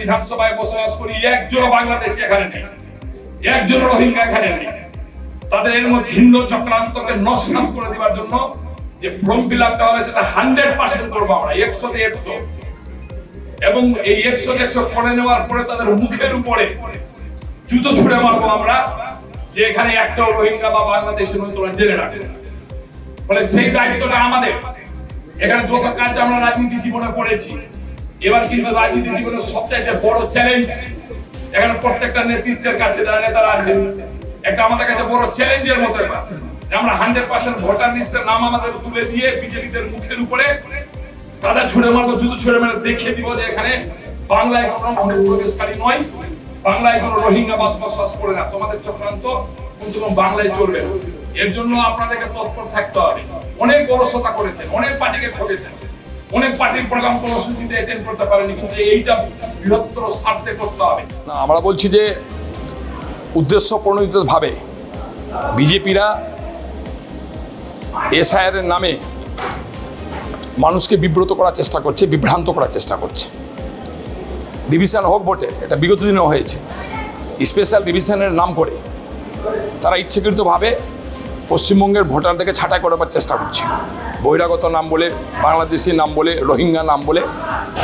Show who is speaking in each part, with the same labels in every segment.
Speaker 1: বিধানসভায় বসবাস করি, একজনও বাংলাদেশি এখানে নেই একজন রোহিঙ্গা এখানে নেই। তাদের এর মধ্যে ভিন্ন চক্রান্তকে নস্বাত করে দেওয়ার জন্য যে ফর্ম ফিল আপটা হবে সেটা হান্ড্রেড পার্সেন্ট করব আমরা একশোতে একশো। এবং এই একশো একশো করে নেওয়ার পরে তাদের মুখের উপরে জুতো ছুড়ে মারবো আমরা, যে এখানে একটাও রোহিঙ্গা বা বাংলাদেশের নয় তোমরা জেনে রাখবে ফলে সেই দায়িত্বটা আমাদের। এখানে যত কাজ আমরা রাজনীতি জীবনে করেছি এবার কিন্তু রাজনীতি জীবনের সবচাইতে বড় চ্যালেঞ্জ এখানে প্রত্যেকটা নেতৃত্বের কাছে যারা নেতারা আছেন, একটা আমাদের কাছে বড় চ্যালেঞ্জের মতো যে আমরা হান্ড্রেড পার্সেন্ট ভোটার লিস্টের নাম আমাদের তুলে দিয়ে বিজেপিদের মুখের উপরে কাদা ছুড়ে মারবো, জুতো ছুড়ে মেরে দেখিয়ে দিব যে এখানে বাংলায় কোনো অনুপ্রবেশকারী নয়, বাংলায় কোনো রোহিঙ্গা বাস বসবাস করে না। তোমাদের চক্রান্ত কমসে কম বাংলায় চলবে। এর জন্য আপনাদেরকে তৎপর থাকতে হবে। অনেক অলসতা করেছেন, অনেক পার্টিকে ঠকেছেন অনেক পার্টির প্রোগ্রাম কর্মসূচিতে অ্যাটেন্ড করতে পারেনি, কিন্তু এইটা বৃহত্তর স্বার্থে করতে হবে।
Speaker 2: না, আমরা বলছি যে উদ্দেশ্য প্রণোদিতভাবে বিজেপিরা এসআইআর এর নামে মানুষকে বিব্রত করার চেষ্টা করছে, বিভ্রান্ত করার চেষ্টা করছে। ডিভিশন হোক ভোটে, এটা বিগত দিনেও হয়েছে। স্পেশাল ডিভিশনের নাম করে তারা ইচ্ছাকৃতভাবে পশ্চিমবঙ্গের ভোটারদেরকে ছাঁটাই করবার চেষ্টা করছে। বহিরাগত নাম বলে, বাংলাদেশি নাম বলে, রোহিঙ্গা নাম বলে,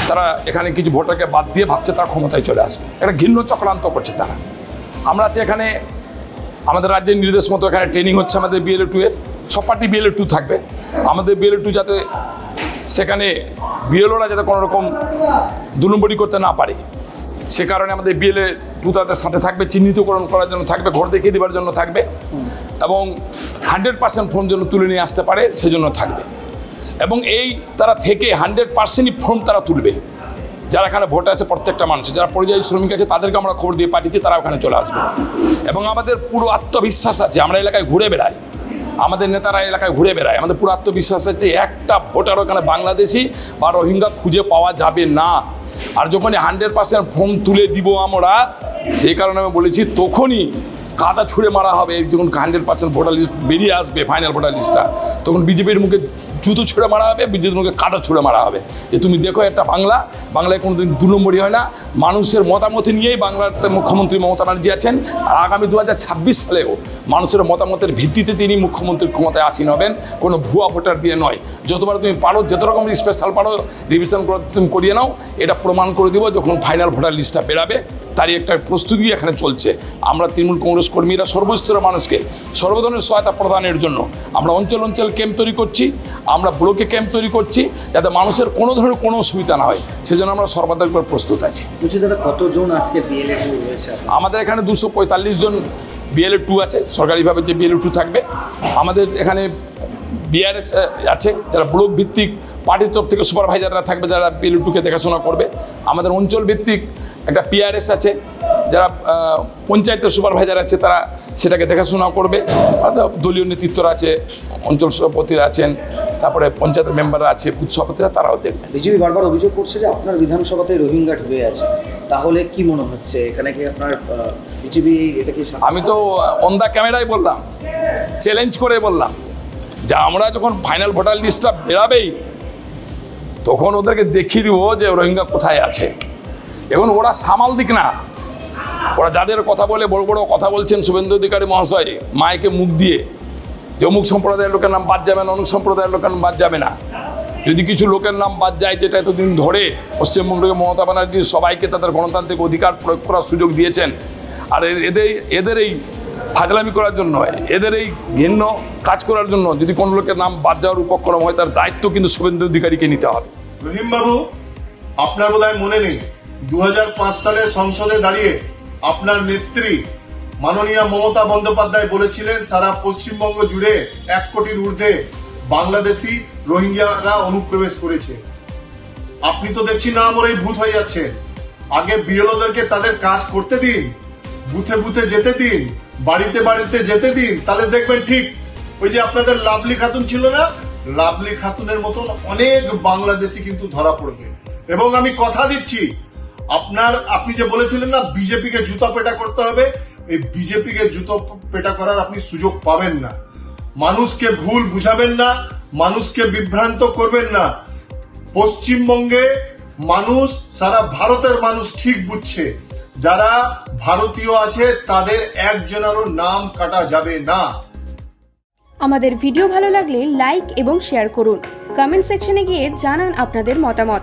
Speaker 2: তারা এখানে কিছু ভোটারকে বাদ দিয়ে ভাবছে তারা ক্ষমতায় চলে আসবে। একটা ঘৃণ্য চক্রান্ত করছে তারা। আমরা আছি এখানে, আমাদের রাজ্যের নির্দেশ মতো এখানে ট্রেনিং হচ্ছে আমাদের বিএলএ টু এর। সব পার্টি বিএলএ টু থাকবে। আমাদের বিএলএ টু যাতে সেখানে বিএলওরা যাতে কোনো রকম করতে না পারে। সে কারণে আমাদের বিএলএ টু তাদের সাথে থাকবে, চিহ্নিতকরণ করার জন্য থাকবে, ঘর দেখিয়ে দেওয়ার জন্য থাকবে এবং হান্ড্রেড পার্সেন্ট ফর্ম যেন তুলে নিয়ে আসতে পারে, সেজন্য থাকবে। এবং এই তারা থেকে হান্ড্রেড পার্সেন্টই ফর্ম তারা তুলবে। যারা এখানে ভোট আছে প্রত্যেকটা মানুষ যারা পরিযায়ী শ্রমিক আছে তাদেরকে আমরা খবর দিয়ে পাঠিয়েছি, তারা ওখানে চলে আসবে। এবং আমাদের পুরো আত্মবিশ্বাস আছে, আমরা এলাকায় ঘুরে বেড়াই। আমাদের নেতারা এলাকায় ঘুরে বেড়ায়। আমাদের পুরো আত্মবিশ্বাস আছে একটা ভোটার ওখানে বাংলাদেশি বা রোহিঙ্গা খুঁজে পাওয়া যাবে না। আর যখনই হান্ড্রেড পার্সেন্ট ফর্ম তুলে দিব আমরা সেই কারণে আমি বলেছি, তখনই কাদা ছুঁড়ে মারা হবে। যখন হান্ড্রেড পার্সেন্ট ভোটার লিস্ট বেরিয়ে আসবে ফাইনাল ভোটার লিস্টটা, তখন বিজেপির মুখে জুতো ছুঁড়ে মারা হবে বিজেপির মুখে কাদা ছুঁড়ে মারা হবে। যে তুমি দেখো একটা বাংলা, বাংলায় কোনোদিন দু নম্বরই হয় না। মানুষের মতামত নিয়েই বাংলার মুখ্যমন্ত্রী মমতা ব্যানার্জি আছেন। আর আগামী দু হাজার ছাব্বিশ সালেও মানুষের মতামতের ভিত্তিতে তিনি মুখ্যমন্ত্রীর ক্ষমতায় আসীন হবেন। কোনো ভুয়া ভোটার দিয়ে নয়। যতবার তুমি পারো, যত রকম স্পেশাল পারো রিভিশন তুমি করিয়ে নাও। এটা প্রমাণ করে দিব যখন ফাইনাল ভোটার লিস্টটা বেরাবে। তারই একটা প্রস্তুতি এখানে চলছে। আমরা তৃণমূল কংগ্রেস কর্মীরা সর্বস্তরের মানুষকে সর্বধরনের সহায়তা প্রদানের জন্য আমরা অঞ্চল অঞ্চল ক্যাম্প তৈরি করছি। আমরা ব্লকে ক্যাম্প তৈরি করছি যাতে মানুষের কোনো ধরনের কোনো অসুবিধা না হয়। সেজন্য আমরা সর্বাধিক প্রস্তুত আছি।
Speaker 3: বলছি দাদা কতজন আজকে বিএলএ টু রয়েছে
Speaker 2: আমাদের এখানে দুশো পঁয়তাল্লিশ জন বিএলএ টু আছে সরকারিভাবে যে বিএলএ টু থাকবে। আমাদের এখানে বিআরএস আছে যারা ব্লক ভিত্তিক পার্টির তরফ থেকে সুপারভাইজাররা থাকবে যারা বিএলএ টুকে দেখাশোনা করবে। আমাদের অঞ্চল ভিত্তিক একটা পিআরএস আছে যারা পঞ্চায়েতের সুপারভাইজার আছে তারা সেটাকে দেখাশোনা করবে। দলীয় নেতৃত্বরা আছে অঞ্চল সভাপতিরা আছেন তারপরে পঞ্চায়েতের মেম্বাররা আছে বুথ সভাপতিরা তারাও দেখবেন
Speaker 3: বিজেপি বারবার অভিযোগ করছে যে আপনার বিধানসভাতে রোহিঙ্গা ঢুকে আছে তাহলে কি মনে হচ্ছে? এখানে কি আপনার বিজেপি এটা কি
Speaker 2: আমি তো অন দ্য ক্যামেরায় বললাম। চ্যালেঞ্জ করে বললাম। যে আমরা যখন ফাইনাল ভোটার লিস্টটা বেরাবেই তখন ওদেরকে দেখিয়ে দিব যে রোহিঙ্গা কোথায় আছে। এখন ওরা সামাল দিক না। ওরা যাদের কথা বলে বড় বড় কথা বলছেন শুভেন্দু অধিকারী মহাশয় মায়কে মুখ দিয়ে। যে অমুক সম্প্রদায়ের লোকের নাম বাদ যাবে না, অমুক সম্প্রদায়ের লোকের নাম বাদ যাবে না। যদি কিছু লোকের নাম বাদ যায় যেটা এতদিন ধরে পশ্চিমবঙ্গকে মমতা ব্যানার্জি সবাইকে তাদের গণতান্ত্রিক অধিকার প্রয়োগ করার সুযোগ দিয়েছেন, আর এদের এদের এই ফাজলামি করার জন্য, এদের এই ঘৃণ্য কাজ করার জন্য যদি কোনো লোকের নাম বাদ যাওয়ার উপক্রম হয়, তার দায়িত্ব কিন্তু শুভেন্দু অধিকারীকে নিতে হবে।
Speaker 4: রহিম বাবু আপনার বোধহয় মনে নেই দু হাজার পাঁচ সালে সংসদে দাঁড়িয়ে আপনার নেত্রী মাননীয় মমতা বন্দ্যোপাধ্যায় বলেছিলেন, সারা পশ্চিমবঙ্গ জুড়ে এক কোটির ঊর্ধ্বে বাংলাদেশি রোহিঙ্গারা অনুপ্রবেশ করেছে। আপনি তো দেখছি না মরেই ভূত হয়ে যাচ্ছেন। আগে বিএলওদেরকে তাদের কাজ করতে দিন, বুথে বুথে যেতে দিন, বাড়িতে বাড়িতে যেতে দিন, তাহলে দেখবেন ঠিক, ওই যে আপনাদের লাভলি খাতুন ছিল না? লাভলি খাতুনের মতন অনেক বাংলাদেশি কিন্তু ধরা পড়বে। এবং আমি কথা দিচ্ছি, আপনার, আপনি যে বলেছিলেন না, বিজেপিকে জুতা পেটা করতে হবে এই বিজেপিকে জুতো পেটা করার আপনি সুযোগ পাবেন না। মানুষকে ভুল বুঝাবেন না, মানুষকে বিভ্রান্ত করবেন না। পশ্চিমবঙ্গে মানুষ, সারা ভারতের মানুষ ঠিক বুঝছে, যারা ভারতীয় আছে তাদের একজনেরও নাম কাটা যাবে না।
Speaker 5: আমাদের ভিডিও ভালো লাগলে লাইক এবং শেয়ার করুন। কমেন্ট সেকশনে গিয়ে জানান আপনাদের মতামত।